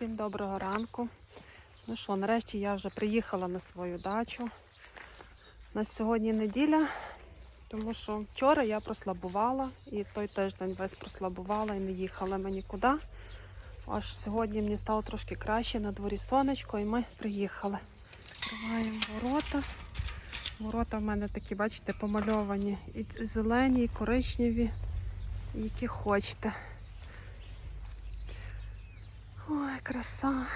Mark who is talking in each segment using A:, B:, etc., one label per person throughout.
A: Всім доброго ранку. Ну що, нарешті я вже приїхала на свою дачу. У нас сьогодні неділя, тому що вчора я прослабувала і той тиждень весь прослабувала і не їхала ми нікуди. Аж сьогодні мені стало трошки краще, на дворі сонечко, і ми приїхали. Відкриваємо ворота. Ворота в мене такі, бачите, помальовані. І зелені, і коричневі, і які хочете. Ой, краса,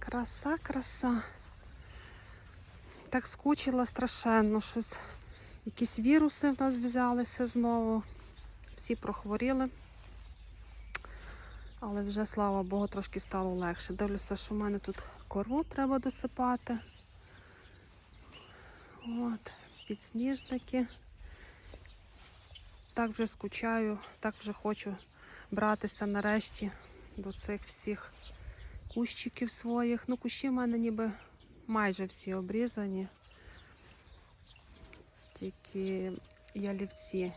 A: краса, краса. Так скучила страшенно щось. Якісь віруси в нас взялися знову. Всі прохворіли. Але вже, слава Богу, трошки стало легше. Дивлюся, що в мене тут кору треба досипати. От, підсніжники. Так вже скучаю, так вже хочу братися нарешті до цих всіх кущиків своїх. Ну, кущі в мене ніби майже всі обрізані. Тільки ялівці.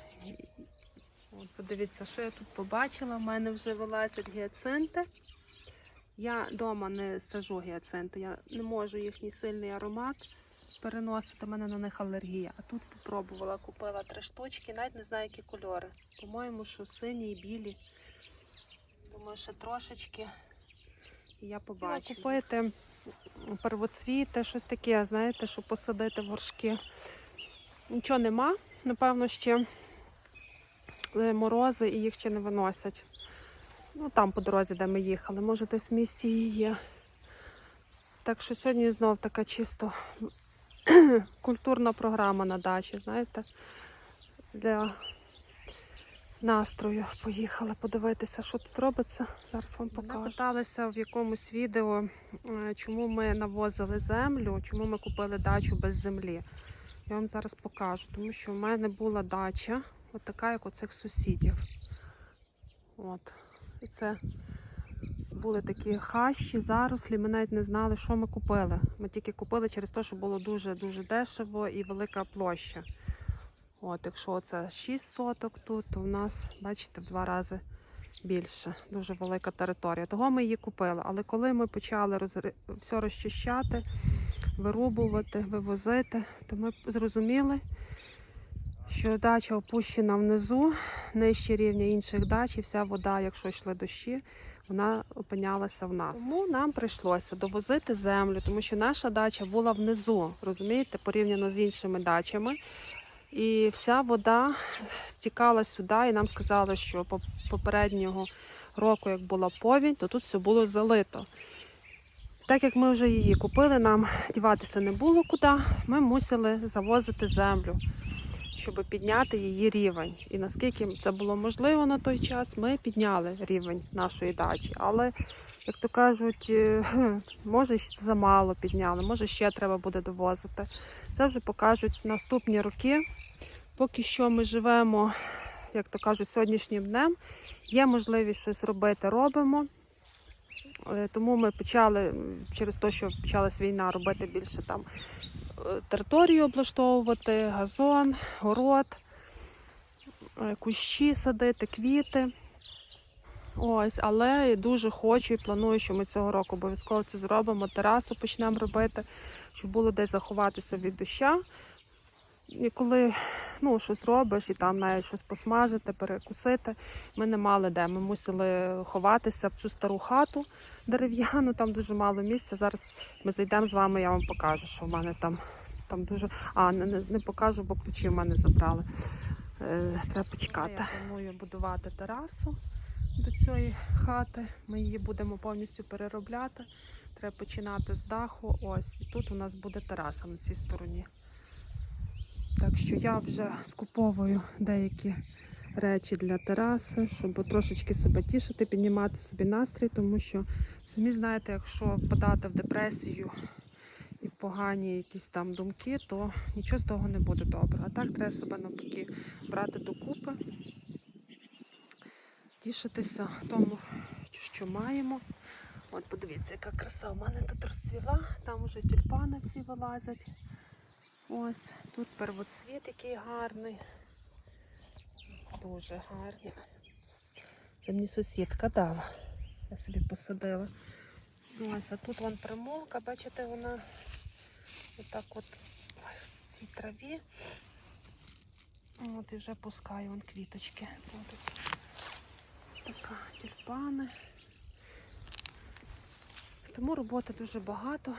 A: От, подивіться, що я тут побачила. У мене вже вилазять гіацинти. Я вдома не сажу гіацинти, я не можу їхній сильний аромат переносити, у мене на них алергія. А тут попробувала, купила три штучки, навіть не знаю, які кольори. По-моєму, що сині і білі. Думаю, ще трошечки. І я побачу. Купити первоцвіти, щось таке, знаєте, щоб посадити горшки. Нічого нема. Напевно, ще е, морози і їх ще не виносять. Ну, там по дорозі, де ми їхали. Може, десь в місті і є. Так що сьогодні знов така чисто культурна програма на дачі, знаєте, для настрою поїхали подивитися, що тут робиться. Зараз вам покажу. Питалися в якомусь відео, е, чому ми навозили землю, чому ми купили дачу без землі. Я вам зараз покажу, тому що в мене була дача, от така, як у цих сусідів. От. І це були такі хащі, зарослі. Ми навіть не знали, що ми купили. Ми тільки купили через те, що було дуже-дуже дешево і велика площа. От, якщо це 6 соток тут, то в нас, бачите, в два рази більше. Дуже велика територія. Того ми її купили. Але коли ми почали розри- все розчищати, вирубувати, вивозити, то ми зрозуміли, що дача опущена внизу, нижче рівня інших дач, і вся вода, якщо йшли дощі, вона опинялася в нас. Тому нам прийшлося довозити землю, тому що наша дача була внизу, розумієте, порівняно з іншими дачами. І вся вода стікала сюди, і нам сказали, що по- попереднього року, як була повінь, то тут все було залито. Так як ми вже її купили, нам діватися не було куди, ми мусили завозити землю, щоб підняти її рівень. І наскільки це було можливо на той час, ми підняли рівень нашої дачі. Але, як то кажуть, е, може замало підняли, може ще треба буде довозити. Це вже покажуть наступні роки. Поки що ми живемо, як то кажуть, сьогоднішнім днем. Є можливість щось робити, робимо. Е, Тому ми почали через те, що почалась війна, робити більше там е, територію облаштовувати, газон, город, е, кущі садити, квіти. Ось, але дуже хочу і планую, що ми цього року обов'язково це зробимо. Терасу почнемо робити, щоб було де заховатися від доща. І коли ну, щось робиш і там навіть щось посмажити, перекусити, ми не мали де. Ми мусили ховатися в цю стару хату дерев'яну, там дуже мало місця. Зараз ми зайдемо з вами, я вам покажу, що в мене там, там дуже. А, не, не, покажу, бо ключі в мене забрали. Е, треба почекати. Я планую будувати терасу до цієї хати. Ми її будемо повністю переробляти. Треба починати з даху. Ось і тут у нас буде тераса на цій стороні. Так що я вже скуповую деякі речі для тераси, щоб трошечки себе тішити, піднімати собі настрій, тому що самі знаєте, якщо впадати в депресію і погані якісь там думки, то нічого з того не буде добре. А так треба себе навпаки брати докупи, тішитися тому, що маємо. От подивіться, яка краса у мене тут розцвіла, там вже тюльпани всі вилазять. Ось тут первоцвіт який гарний. Дуже гарний. Це мені сусідка дала. Я собі посадила. Ось, а тут вон примулка, бачите, вона отак от в цій траві. От і вже пускає вон квіточки. Тут така тюльпани. Тому роботи дуже багато.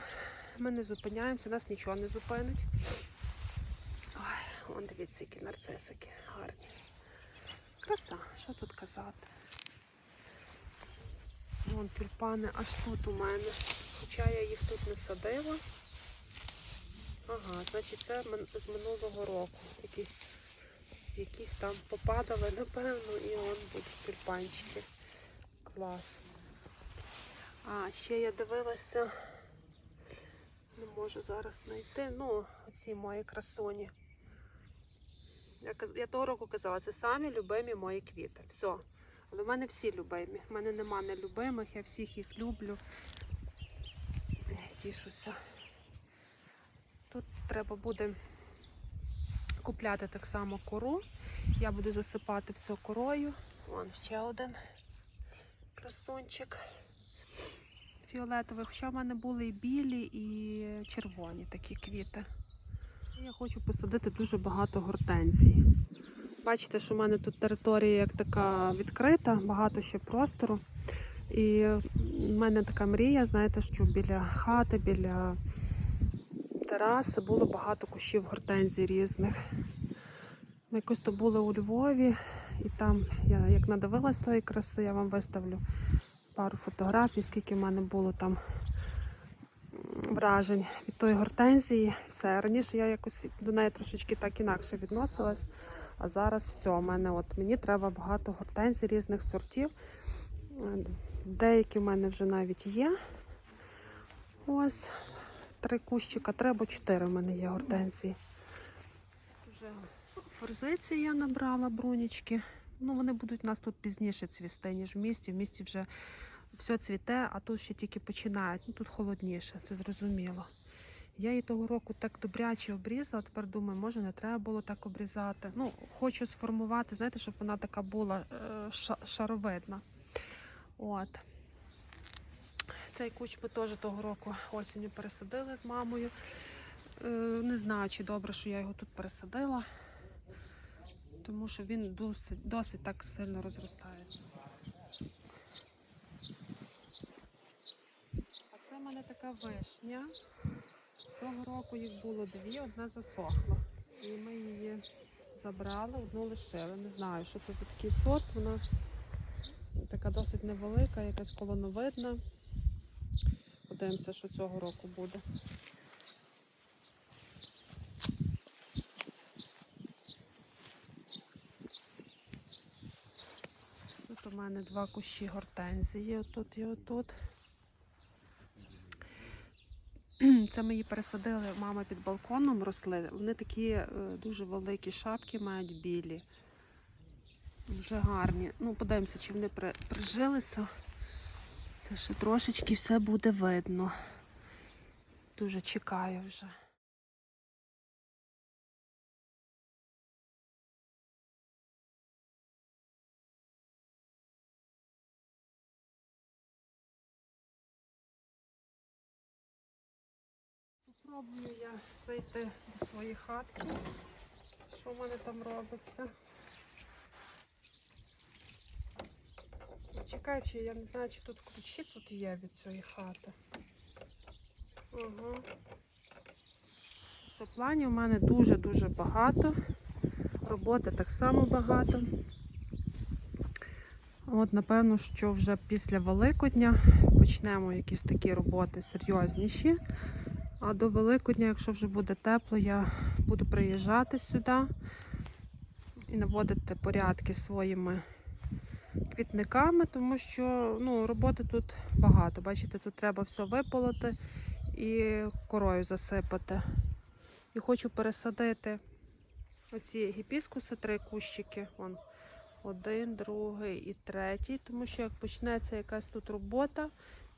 A: Ми не зупиняємося, нас нічого не зупинить. Вон дивіться, які нарцисики гарні. Краса, що тут казати? Вон тюльпани аж тут у мене. Хоча я їх тут не садила. Ага, значить це з минулого року. Якісь, якісь там попадали, напевно, і он будуть тюльпанчики. Клас. А, ще я дивилася. Не можу зараз знайти. Ну, оці мої красуні. Я, того року казала, це самі любимі мої квіти. Все. Але в мене всі любимі. В мене нема нелюбимих, я всіх їх люблю. Тішуся. Тут треба буде купляти так само кору. Я буду засипати все корою. Вон ще один красунчик фіолетовий. Хоча в мене були і білі, і червоні такі квіти. Я хочу посадити дуже багато гортензій. Бачите, що в мене тут територія як така відкрита, багато ще простору. І в мене така мрія, знаєте, що біля хати, біля тераси було багато кущів гортензій різних. Ми якось то були у Львові, і там я як надивилась тої краси, я вам виставлю пару фотографій, скільки в мене було там вражень від тої гортензії. Все. Раніше я якось до неї трошечки так інакше відносилась. А зараз все, мене от мені треба багато гортензій різних сортів. Деякі в мене вже навіть є. Ось три кущика, три або чотири в мене є гортензії. Вже форзиції я набрала брунічки. Ну, вони будуть у нас тут пізніше цвісти, ніж в місті. В місті вже все цвіте, а тут ще тільки починають. Ну тут холодніше, це зрозуміло. Я її того року так добряче обрізала, тепер думаю, може не треба було так обрізати. Ну, хочу сформувати, знаєте, щоб вона така була е, шаровидна. От. Цей куч ми теж того року осінню пересадили з мамою. Е, не знаю, чи добре, що я його тут пересадила, тому що він досить, досить так сильно розростається. А це в мене така вишня. Того року їх було дві, одна засохла. І ми її забрали, одну лишили. Не знаю, що це за такий сорт. Вона така досить невелика, якась колоновидна. Подивимося, що цього року буде. Тут у мене два кущі гортензії, отут і отут. Це ми її пересадили, мама під балконом росли. Вони такі е, дуже великі шапки мають білі. Вже гарні. Ну, подивимося, чи вони прижилися. Це ще трошечки все буде видно. Дуже чекаю вже. Попробую я зайти до своєї хатки. Що в мене там робиться? Чекай, чи я не знаю, чи тут ключі тут є від цієї хати. Ага. Що планів у мене дуже-дуже багато. Роботи так само багато. От, напевно, що вже після Великодня почнемо якісь такі роботи серйозніші. А до Великодня, якщо вже буде тепло, я буду приїжджати сюди і наводити порядки своїми квітниками, тому що ну, роботи тут багато. Бачите, тут треба все виполоти і корою засипати. І хочу пересадити оці гібіскуси, три кущики. Вон, один, другий і третій, тому що як почнеться якась тут робота,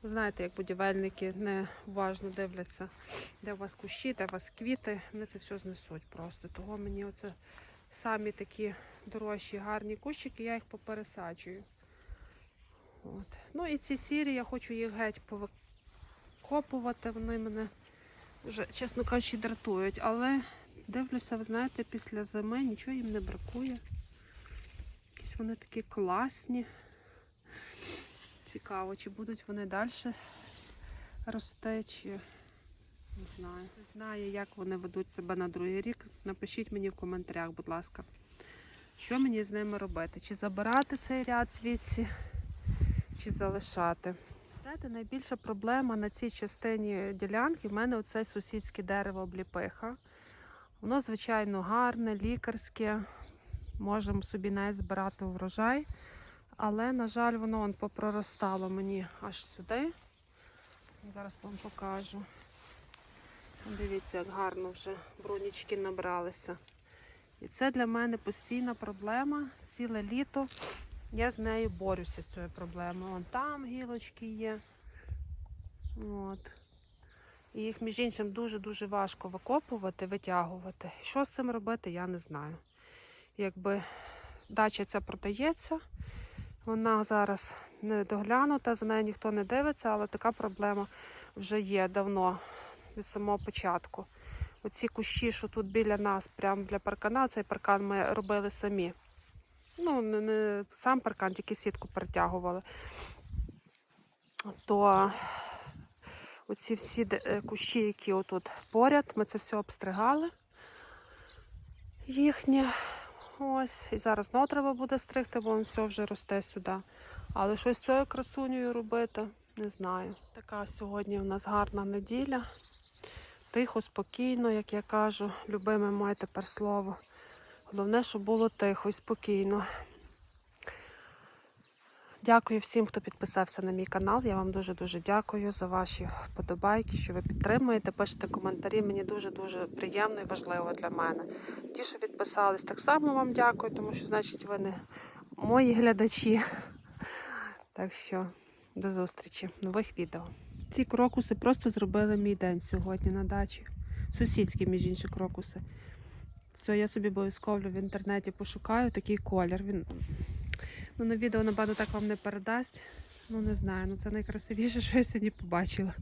A: знаєте, як будівельники не уважно дивляться, де у вас кущі, де у вас квіти, вони це все знесуть просто. Того мені оце самі такі дорожчі, гарні кущики, я їх попересаджую. От. Ну і ці сірі, я хочу їх геть пови- викопувати. Вони мене вже, чесно кажучи, дратують. Але дивлюся, ви знаєте, після зими нічого їм не бракує. Якісь вони такі класні. Цікаво, чи будуть вони далі рости, чи не знаю. Не знаю, як вони ведуть себе на другий рік. Напишіть мені в коментарях, будь ласка, що мені з ними робити? Чи забирати цей ряд звідси, чи залишати. Знаєте, найбільша проблема на цій частині ділянки в мене оце сусідське дерево обліпиха. Воно, звичайно, гарне, лікарське. Можемо собі не збирати врожай. Але, на жаль, воно он попроростало мені аж сюди. Зараз вам покажу. Дивіться, як гарно вже брунічки набралися. І це для мене постійна проблема. Ціле літо я з нею борюся з цією проблемою. Вон там гілочки є. От. І їх, між іншим, дуже-дуже важко викопувати, витягувати. Що з цим робити, я не знаю. Якби дача ця продається, вона зараз не доглянута, за нею ніхто не дивиться, але така проблема вже є давно, від самого початку. Оці кущі, що тут біля нас, прямо для паркана, цей паркан ми робили самі. Ну, не, не сам паркан, тільки сітку перетягували. То оці всі е, кущі, які отут поряд, ми це все обстригали. Їхнє. Ось. І зараз знову треба буде стригти, бо він все вже росте сюди. Але щось цією красунею робити, не знаю. Така сьогодні у нас гарна неділя. Тихо, спокійно, як я кажу. Любиме моє тепер слово. Головне, щоб було тихо і спокійно. Дякую всім, хто підписався на мій канал. Я вам дуже-дуже дякую за ваші вподобайки, що ви підтримуєте. Пишете коментарі. Мені дуже-дуже приємно і важливо для мене. Ті, що відписались, так само вам дякую, тому що, значить, ви не мої глядачі. Так що до зустрічі нових відео. Ці крокуси просто зробили мій день сьогодні на дачі. Сусідські, між інші крокуси. Все, я собі обов'язково в інтернеті пошукаю такий колір. Він ну, на відео, набагато так вам не передасть. Ну, не знаю. Ну це найкрасивіше, що я сьогодні побачила.